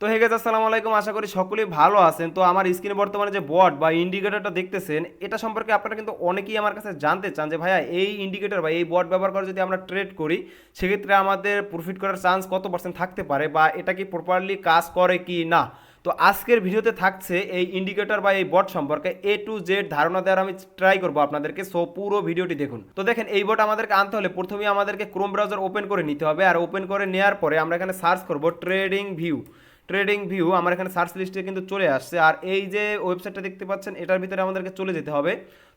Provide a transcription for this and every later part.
তো হে গেছে আসসালামু আলাইকুম। আশা করি সকলেই ভালো আছেন। তো আমার স্ক্রিনে বর্তমানে যে বট বা ইন্ডিকেটরটা দেখতেছেন, এটা সম্পর্কে আপনারা কিন্তু অনেকেই আমার কাছে জানতে চান যে, ভাইয়া, এই ইন্ডিকেটর বা এই বট ব্যবহার করে যদি আমরা ট্রেড করি, সেক্ষেত্রে আমাদের প্রফিট করার চান্স কত পার্সেন্ট থাকতে পারে বা এটা কি প্রপারলি কাজ করে কি না? তো আজকের ভিডিওতে থাকছে এই ইন্ডিকেটর বা এই বট সম্পর্কে এ টু জেড ধারণা দেওয়ার আমি ট্রাই করব আপনাদেরকে। সো পুরো ভিডিওটি দেখুন। তো দেখেন, এই বট আমাদেরকে আনতে হলে প্রথমেই আমাদেরকে ক্রোম ব্রাউজার ওপেন করে নিতে হবে। আর ওপেন করে নেওয়ার পরে আমরা এখানে সার্চ করব ট্রেডিং ভিউ ট্রেডিং ভিউ আমার এখানে সার্চ লিস্টে কিন্তু চলে আসছে। আর এই যে ওয়েবসাইটটা দেখতে পাচ্ছেন, এটার ভিতরে আমাদেরকে চলে যেতে হবে।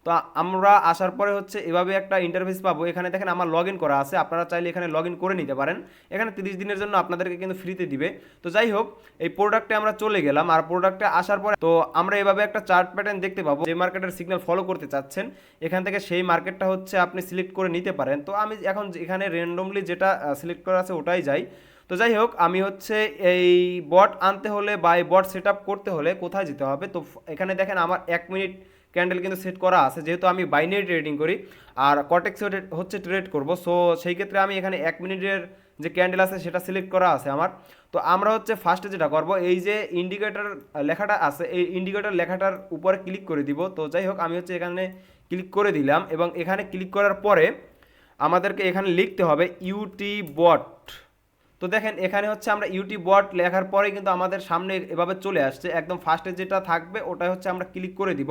তো আমরা আসার পরে হচ্ছে এভাবে একটা ইন্টারফেস পাবো। এখানে দেখেন আমার লগ করা আছে। আপনারা চাইলে এখানে লগ করে নিতে পারেন। এখানে তিরিশ দিনের জন্য আপনাদেরকে কিন্তু ফ্রিতে দিবে। তো যাই হোক, এই প্রোডাক্টে আমরা চলে গেলাম। আর প্রোডাক্টে আসার পরে তো আমরা এভাবে একটা চার্ট প্যাটার্ন দেখতে পাবো। যে মার্কেটের সিগন্যাল ফলো করতে চাচ্ছেন, এখান থেকে সেই মার্কেটটা হচ্ছে আপনি সিলেক্ট করে নিতে পারেন। তো আমি এখন এখানে র্যান্ডমলি যেটা সিলেক্ট করা আছে ওটাই যাই। তো যাই হোক, আমি হচ্ছে এই বট আনতে হলে বা এই বট সেট করতে হলে কোথায় যেতে হবে? তো এখানে দেখেন আমার এক মিনিট ক্যান্ডেল কিন্তু সেট করা আছে, যেহেতু আমি বাইনারি ট্রেডিং করি আর কটেক্স হচ্ছে ট্রেড করব সো সেই ক্ষেত্রে আমি এখানে এক মিনিটের যে ক্যান্ডেল আছে সেটা সিলেক্ট করা আছে আমার। তো আমরা হচ্ছে ফার্স্টে যেটা করব, এই যে ইন্ডিকেটার লেখাটা আছে, এই ইন্ডিকেটার লেখাটার উপরে ক্লিক করে দিব। তো যাই হোক, আমি হচ্ছে এখানে ক্লিক করে দিলাম এবং এখানে ক্লিক করার পরে আমাদেরকে এখানে লিখতে হবে ইউটি বট তো দেখেন, এখানে হচ্ছে আমরা ইউটিউব বট লেখার পরে কিন্তু আমাদের সামনে এভাবে চলে আসছে। একদম ফার্স্টে যেটা থাকবে, ওটাই হচ্ছে আমরা ক্লিক করে দিব।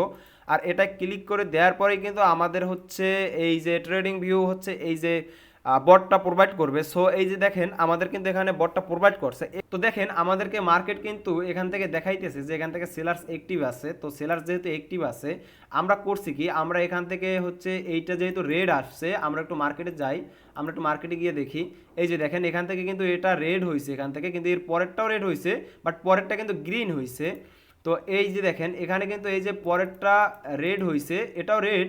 আর এটা ক্লিক করে দেওয়ার পরেই কিন্তু আমাদের হচ্ছে এই যে ট্রেডিং ভিউ হচ্ছে, এই যে বটটা প্রোভাইড করবে। সো এই যে দেখেন, আমাদের কিন্তু এখানে বটটা প্রোভাইড করছে। তো দেখেন, আমাদেরকে মার্কেট কিন্তু এখান থেকে দেখাইতেছে যে এখান থেকে সেলার্স অ্যাক্টিভ আছে। তো সেলার্স যেহেতু অ্যাক্টিভ আছে, আমরা করছি কি, আমরা এখান থেকে হচ্ছে এইটা যেহেতু রেড আসছে, আমরা একটু মার্কেটে যাই, আমরা একটু মার্কেটে গিয়ে দেখি। এই যে দেখেন, এখান থেকে কিন্তু এটা রেড হয়েছে এখান থেকে কিন্তু এর পরেরটাও রেড হয়েছে বাট পরেরটা কিন্তু গ্রিন হয়েছে তো এই যে দেখেন, এখানে কিন্তু এই যে পরেরটা রেড হয়েছে এটাও রেড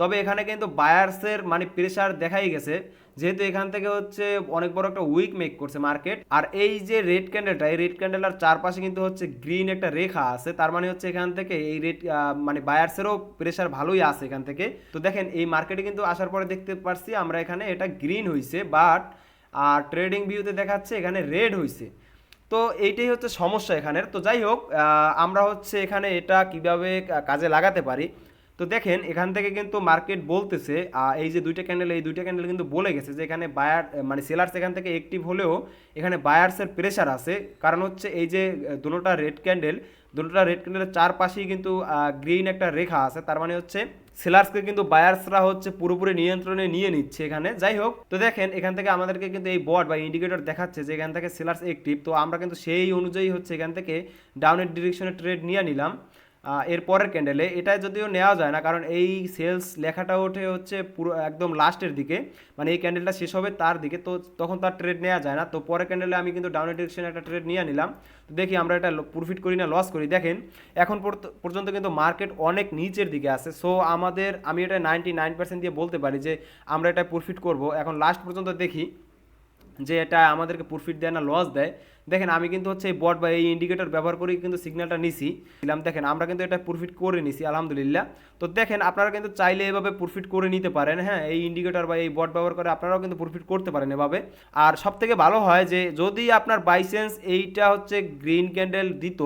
তবে এখানে কিন্তু বায়ার্সের মানে প্রেশার দেখাই গেছে। যেহেতু এখান থেকে হচ্ছে অনেক বড় একটা উইক মেক করছে মার্কেট আর এই যে রেড ক্যান্ডেলটা এই রেড ক্যান্ডেলার চারপাশে কিন্তু হচ্ছে গ্রিন একটা রেখা আছে। তার মানে হচ্ছে এখান থেকে এই রেড মানে বায়ার্সেরও প্রেশার ভালোই আছে এখান থেকে। তো দেখেন, এই মার্কেটে কিন্তু আসার পরে দেখতে পারছি আমরা এখানে এটা গ্রিন হয়েছে বাট আর ট্রেডিং ভিউতে দেখাচ্ছে এখানে রেড হয়েছে তো এইটাই হচ্ছে সমস্যা এখানের। তো যাই হোক আমরা হচ্ছে এখানে এটা কীভাবে কাজে লাগাতে পারি? তো দেখেন, এখান থেকে কিন্তু মার্কেট বলতেছে এই যে দুইটা ক্যান্ডেল এই দুইটা ক্যান্ডেল কিন্তু বলে গেছে যে এখানে বায়ার মানে সেলার্স এখান থেকে অ্যাক্টিভ হলেও এখানে বায়ার্সের প্রেশার আছে। কারণ হচ্ছে এই যে দুটোটা রেড ক্যান্ডেল দুটোটা রেড ক্যান্ডেলের চারপাশেই কিন্তু গ্রিন একটা রেখা আছে। তার মানে হচ্ছে সেলার্সকে কিন্তু বায়ার্সরা হচ্ছে পুরোপুরি নিয়ন্ত্রণে নিয়ে নিচ্ছে এখানে। যাই হোক, তো দেখেন, এখান থেকে আমাদেরকে কিন্তু এই বট বা ইন্ডিকেটর দেখাচ্ছে যে এখান থেকে সেলার্স অ্যাক্টিভ তো আমরা কিন্তু সেই অনুযায়ী হচ্ছে এখান থেকে ডাউনের ডিরেকশনে ট্রেড নিয়ে নিলাম। এর পরের ক্যান্ডেলে এটা যদিও নেওয়া যায় না, কারণ এই সেলস লেখাটা ওঠে হচ্ছে পুরো একদম লাস্টের দিকে। মানে এই ক্যান্ডেলটা শেষ হবে তার দিকে, তো তখন তার ট্রেড নেওয়া যায় না। তো পরের ক্যান্ডেলে আমি কিন্তু ডাউনের ডিরেকশনে একটা ট্রেড নিয়ে নিলাম। তো দেখি আমরা এটা প্রফিট করি না লস করি। দেখেন, এখন পর্যন্ত কিন্তু মার্কেট অনেক নিচের দিকে আছে। সো আমাদের, আমি এটা নাইনটি নাইন পার্সেন্ট দিয়ে বলতে পারি যে আমরা এটা প্রফিট করব। এখন লাস্ট পর্যন্ত দেখি যে এটা আমাদেরকে প্রফিট দেয় না লস দেয়। দেখেন, আমি কিন্তু হচ্ছে এই বট বা এই ইন্ডিকেটর ব্যবহার করেই কিন্তু সিগন্যালটা নিছি। দিলাম, দেখেন, আমরা কিন্তু এটা প্রফিট করে নিছি, আলহামদুলিল্লাহ। তো দেখেন, আপনারা কিন্তু চাইলে এভাবে প্রফিট করে নিতে পারেন হ্যাঁ? এই ইন্ডিকেটর বা এই বট ব্যবহার করে আপনারাও কিন্তু প্রফিট করতে পারেন এভাবে। আর সব থেকে ভালো হয় যে, যদি আপনার বাইসেন্স এইটা হচ্ছে গ্রিন ক্যান্ডেল দিত,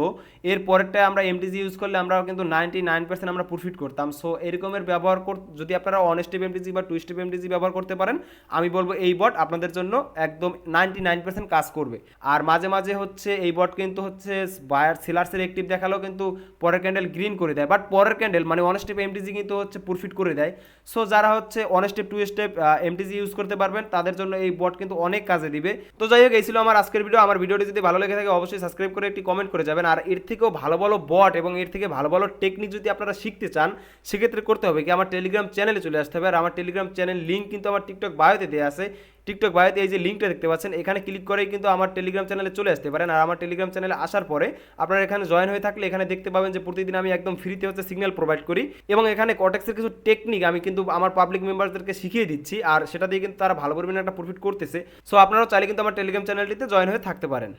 এর পরেরটা আমরা এমটিজি ইউজ করলে আমরা কিন্তু নাইনটি নাইন পার্সেন্ট আমরা প্রফিট করতাম। সো এরকমের ব্যবহার কর যদি আপনারা অনেস্টিভ এমটিজি বা টুইস্টিভ এমটিজি ব্যবহার করতে পারেন, আমি বলব এই বট আপনাদের জন্য একদম নাইনটি নাইন পার্সেন্ট কাজ করবে। আর মাঝে মাঝে মাঝে হচ্ছে এই বট কিন্তু হচ্ছে বায়ার সেলার্সের অ্যাক্টিভ দেখালেও কিন্তু পরের ক্যান্ডেল গ্রিন করে দেয়। বাট পরের ক্যান্ডেল মানে অনেস্টিভ এমটিজি কিন্তু হচ্ছে প্রফিট করে দেয়। সো যারা হচ্ছে one step two step MTG use করতে পারবেন, তাদের জন্য এই বট কিন্তু অনেক কাজে দিবে। তো যাই হোক, এই ছিল আমার আজকের ভিডিও আমার ভিডিওটি যদি ভালো লেগে থাকে, অবশ্যই সাবস্ক্রাইব করে একটি কমেন্ট করে যাবেন। আর এর থেকেও ভালো ভালো বট এবং এর থেকে ভালো ভালো টেকনিক যদি আপনারা শিখতে চান, সেক্ষেত্রে করতে হবে কি? আমার টেলিগ্রাম চ্যানেলে চলে আসতে হবে। আর আমার টেলিগ্রাম চ্যানেল লিঙ্ক কিন্তু আমার টিকটক বায়োতে দেওয়া আছে। টিকটক বায়োতে এই যে লিঙ্কটা দেখতে পাচ্ছেন, এখানে ক্লিক করেই কিন্তু আমার টেলিগ্রাম চ্যানেলে চলে আসতে পারেন। আর আমার টেলিগ্রাম চ্যানেলে আসার পরে আপনারা এখানে জয়েন হয়ে থাকলে এখানে দেখতে পাবেন যে প্রতিদিন আমি একদম ফ্রিতে হচ্ছে সিগন্যাল প্রোভাইড করি। এবং এখানে কটেক্সের কিছু টেকনিক আমি কিন্তু আমার পাবলিক মেম্বারদেরকে শিখিয়ে দিচ্ছি, আর সেটা দিয়ে কিন্তু তারা ভালো পরিমাণে একটা প্রফিট করতেছে। সো আপনারাও চাইলে কিন্তু আমার টেলিগ্রাম চ্যানেলটিতে জয়েন হয়ে থাকতে পারেন।